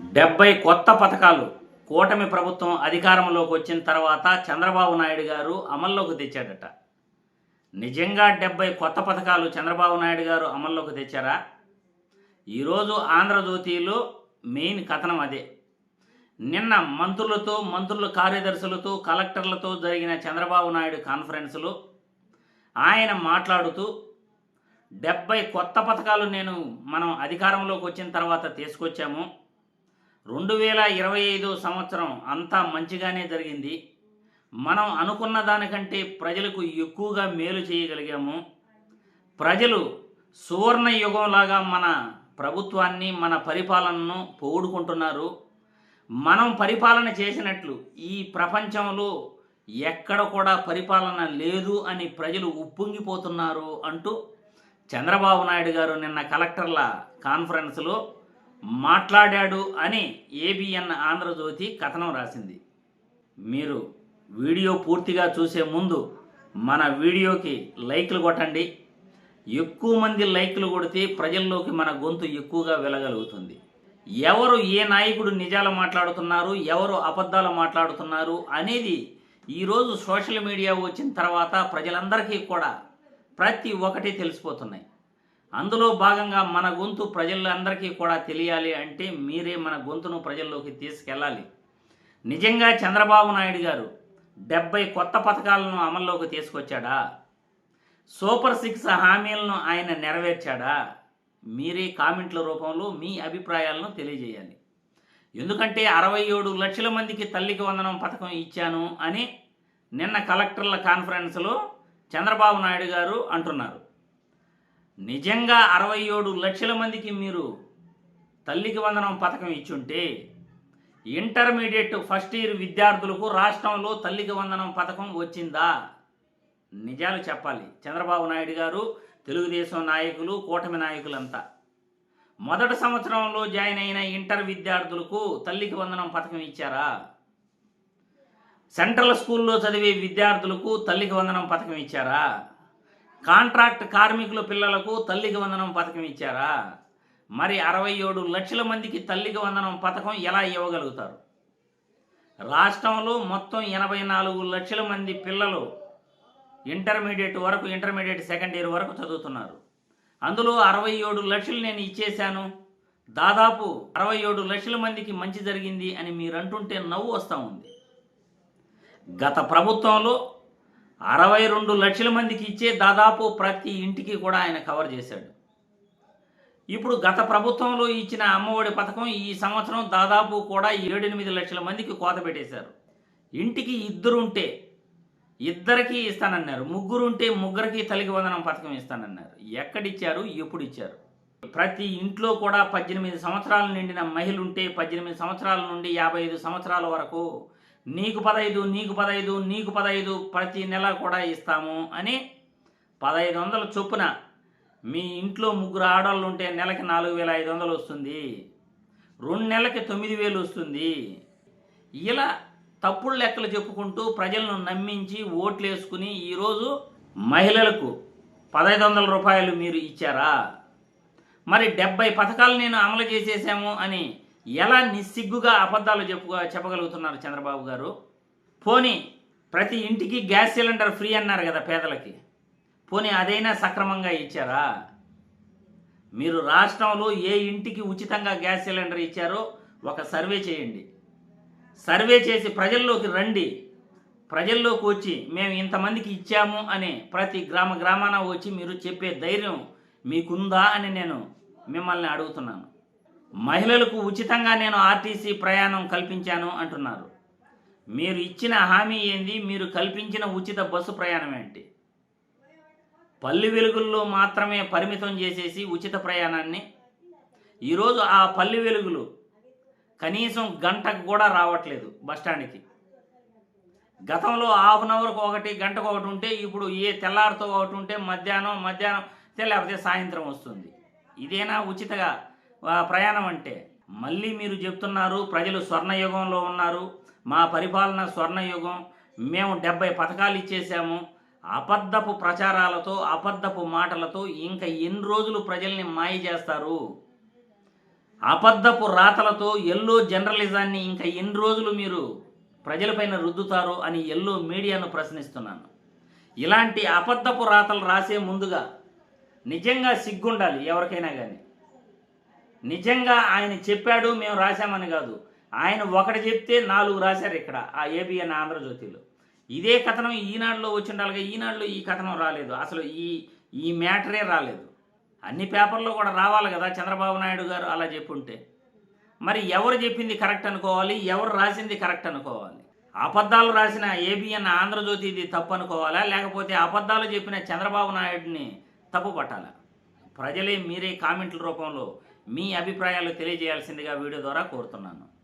డెబ్బై కొత్త పథకాలు. కూటమి ప్రభుత్వం అధికారంలోకి వచ్చిన తర్వాత చంద్రబాబు నాయుడు గారు అమల్లోకి తెచ్చాడట. నిజంగా డెబ్బై కొత్త పథకాలు చంద్రబాబు నాయుడు గారు అమల్లోకి తెచ్చారా? ఈరోజు ఆంధ్రజ్యోతిలో మెయిన్ కథనం అదే. నిన్న మంత్రులతో మంత్రుల కార్యదర్శులతో కలెక్టర్లతో జరిగిన చంద్రబాబు నాయుడు కాన్ఫరెన్స్లో ఆయన మాట్లాడుతూ డెబ్బై కొత్త పథకాలు నేను మనం అధికారంలోకి వచ్చిన తర్వాత తీసుకొచ్చాము. రెండు వేల ఇరవై ఐదు సంవత్సరం అంతా మంచిగానే జరిగింది. మనం అనుకున్న దానికంటే ప్రజలకు ఎక్కువగా మేలు చేయగలిగాము. ప్రజలు సువర్ణ యుగంలాగా మన ప్రభుత్వాన్ని మన పరిపాలనను పొగుడుకుంటున్నారు మనం పరిపాలన చేసినట్లు ఈ ప్రపంచంలో ఎక్కడ కూడా పరిపాలన లేదు అని ప్రజలు ఉప్పొంగిపోతున్నారు అంటూ చంద్రబాబు నాయుడు గారు నిన్న కలెక్టర్ల కాన్ఫరెన్స్లో మాట్లాడాడు అని ఏబిఎన్ ఆంధ్రజ్యోతి కథనం రాసింది. మీరు వీడియో పూర్తిగా చూసే ముందు మన వీడియోకి లైక్లు కొట్టండి. ఎక్కువ మంది లైక్లు కొడితే ప్రజల్లోకి మన గొంతు ఎక్కువగా వెళ్ళగలుగుతుంది. ఎవరు ఏ నాయకుడు నిజాలు మాట్లాడుతున్నారు ఎవరు అబద్ధాలు మాట్లాడుతున్నారు అనేది ఈరోజు సోషల్ మీడియా వచ్చిన తర్వాత ప్రజలందరికీ కూడా ప్రతి ఒక్కటి తెలిసిపోతున్నాయి. అందులో భాగంగా మన గొంతు ప్రజలందరికీ కూడా తెలియాలి అంటే మీరే మన గొంతును ప్రజల్లోకి తీసుకెళ్ళాలి. నిజంగా చంద్రబాబు నాయుడు గారు డెబ్బై కొత్త పథకాలను అమల్లోకి తీసుకొచ్చాడా? సూపర్ సిక్స్ హామీలను ఆయన నెరవేర్చాడా? మీరే కామెంట్ల రూపంలో మీ అభిప్రాయాలను తెలియజేయాలి. ఎందుకంటే అరవై ఏడు లక్షల మందికి తల్లికి వందనం పథకం ఇచ్చాను అని నిన్న కలెక్టర్ల కాన్ఫరెన్స్లో చంద్రబాబు నాయుడు గారు అంటున్నారు. నిజంగా అరవై ఏడు లక్షల మందికి మీరు తల్లికి వందనం పథకం ఇచ్చుంటే ఇంటర్మీడియట్ ఫస్ట్ ఇయర్ విద్యార్థులకు రాష్ట్రంలో తల్లికి వందనం పథకం వచ్చిందా? నిజాలు చెప్పాలి. చంద్రబాబు నాయుడు గారు తెలుగుదేశం నాయకులు కూటమి నాయకులంతా. మొదటి సంవత్సరంలో జాయిన్ అయిన ఇంటర్ విద్యార్థులకు తల్లికి వందనం పథకం ఇచ్చారా? సెంట్రల్ స్కూల్లో చదివే విద్యార్థులకు తల్లికి వందనం పథకం ఇచ్చారా? కాంట్రాక్ట్ కార్మికుల పిల్లలకు తల్లికి వందనం పథకం ఇచ్చారా? మరి అరవై ఏడు లక్షల మందికి తల్లికి వందనం పథకం ఎలా ఇవ్వగలుగుతారు? రాష్ట్రంలో మొత్తం ఎనభై నాలుగు లక్షల మంది పిల్లలు ఇంటర్మీడియట్ వరకు ఇంటర్మీడియట్ సెకండ్ ఇయర్ వరకు చదువుతున్నారు. అందులో అరవై ఏడు లక్షలు నేను ఇచ్చేశాను. దాదాపు అరవై ఏడు లక్షల మందికి మంచి జరిగింది అని మీరు అంటుంటే నవ్వు వస్తూ ఉంది. గత ప్రభుత్వంలో అరవై రెండు లక్షల మందికి ఇచ్చే దాదాపు ప్రతి ఇంటికి కూడా ఆయన కవర్ చేశాడు. ఇప్పుడు గత ప్రభుత్వంలో ఇచ్చిన అమ్మఒడి పథకం ఈ సంవత్సరం దాదాపు కూడా ఏడెనిమిది లక్షల మందికి కోత పెట్టేశారు. ఇంటికి ఇద్దరుంటే ఇద్దరికి ఇస్తానన్నారు. ముగ్గురు ఉంటే ముగ్గురికి తలిగి వందనం పథకం ఇస్తానన్నారు. ఎక్కడిచ్చారు? ఎప్పుడు ఇచ్చారు ప్రతి ఇంట్లో కూడా పద్దెనిమిది సంవత్సరాలు నిండిన మహిళ ఉంటే పద్దెనిమిది సంవత్సరాల నుండి యాభై ఐదు సంవత్సరాల వరకు నీకు పదహైదు నీకు పదహైదు నీకు పదహైదు ప్రతి నెల కూడా ఇస్తాము అని పదహైదు వందల చొప్పున మీ ఇంట్లో ముగ్గురు ఆడవాళ్ళు ఉంటే నెలకి నాలుగు వేల ఐదు వందలు వస్తుంది. రెండు నెలలకి తొమ్మిది వేలు వస్తుంది. ఇలా తప్పుడు లెక్కలు చెప్పుకుంటూ ప్రజలను నమ్మించి ఓట్లు వేసుకుని ఈరోజు మహిళలకు పదహైదు వందల రూపాయలు మీరు ఇచ్చారా? మరి డెబ్బై పథకాలు నేను అమలు చేసేసాము అని ఎలా నిస్సిగ్గుగా అబద్ధాలు చెప్పు చెప్పగలుగుతున్నారు చంద్రబాబు గారు? పోనీ ప్రతి ఇంటికి గ్యాస్ సిలిండర్ ఫ్రీ అన్నారు కదా పేదలకి. పోనీ అదైనా సక్రమంగా ఇచ్చారా? మీరు రాష్ట్రంలో ఏ ఇంటికి ఉచితంగా గ్యాస్ సిలిండర్ ఇచ్చారో ఒక సర్వే చేయండి. సర్వే చేసి ప్రజల్లోకి రండి. ప్రజల్లోకి వచ్చి మేము ఇంతమందికి ఇచ్చాము అని ప్రతి గ్రామ గ్రామాన వచ్చి మీరు చెప్పే ధైర్యం మీకుందా అని నేను మిమ్మల్ని అడుగుతున్నాను. మహిళలకు ఉచితంగా నేను ఆర్టీసీ ప్రయాణం కల్పించాను అంటున్నారు. మీరు ఇచ్చిన హామీ ఏంది? మీరు కల్పించిన ఉచిత బస్సు ప్రయాణం ఏంటి? పల్లి వెలుగుల్లో మాత్రమే పరిమితం చేసేసి ఉచిత ప్రయాణాన్ని? ఈరోజు ఆ పల్లి వెలుగులు కనీసం గంటకు కూడా రావట్లేదు బస్టాండ్కి గతంలో హాఫ్ అన్ అవర్కి ఒకటి గంటకు ఒకటి ఉంటే ఇప్పుడు ఏ తెల్లారితో ఒకటి ఉంటే మధ్యాహ్నం మధ్యాహ్నం లేకపోతే సాయంత్రం వస్తుంది. ఇదేనా ఉచితగా ప్రయాణం అంటే మళ్ళీ మీరు చెప్తున్నారు ప్రజలు స్వర్ణయుగంలో ఉన్నారు మా పరిపాలన స్వర్ణయుగం మేము డెబ్బై పథకాలు ఇచ్చేసాము అబద్ధపు ప్రచారాలతో అబద్ధపు మాటలతో ఇంకా ఎన్ని రోజులు ప్రజల్ని మాయ చేస్తారు? అబద్ధపు రాతలతో ఎల్లో జర్నలిజాన్ని ఇంకా ఎన్ని రోజులు మీరు ప్రజలపైన రుద్దుతారు అని ఎల్లో మీడియాను ప్రశ్నిస్తున్నాను. ఇలాంటి అబద్ధపు రాతలు రాసే ముందుగా నిజంగా సిగ్గుండాలి ఎవరికైనా కానీ నిజంగా ఆయన చెప్పాడు మేము రాశామని కాదు. ఆయన ఒకటి చెప్తే నాలుగు రాశారు ఇక్కడ ఆ ఏబిఎన్ ఆంధ్రజ్యోతిలో. ఇదే కథనం ఈనాడులో వచ్చిండాలిగా ఈనాడులో ఈ కథనం రాలేదు. అసలు ఈ ఈ మ్యాటరే రాలేదు. అన్ని పేపర్లో కూడా రావాలి కదా చంద్రబాబు నాయుడు గారు అలా చెప్పుంటే. మరి ఎవరు చెప్పింది కరెక్ట్ అనుకోవాలి ఎవరు రాసింది కరెక్ట్ అనుకోవాలి? అబద్ధాలు రాసిన ఏబిఎన్ ఆంధ్రజ్యోతి ఇది తప్పు అనుకోవాలా లేకపోతే అబద్ధాలు చెప్పిన చంద్రబాబు నాయుడిని తప్పు పట్టాలా? ప్రజలే మీరే కామెంట్ల రూపంలో మీ అభిప్రాయాలు తెలియజేయాల్సిందిగా వీడియో ద్వారా కోరుతున్నాను.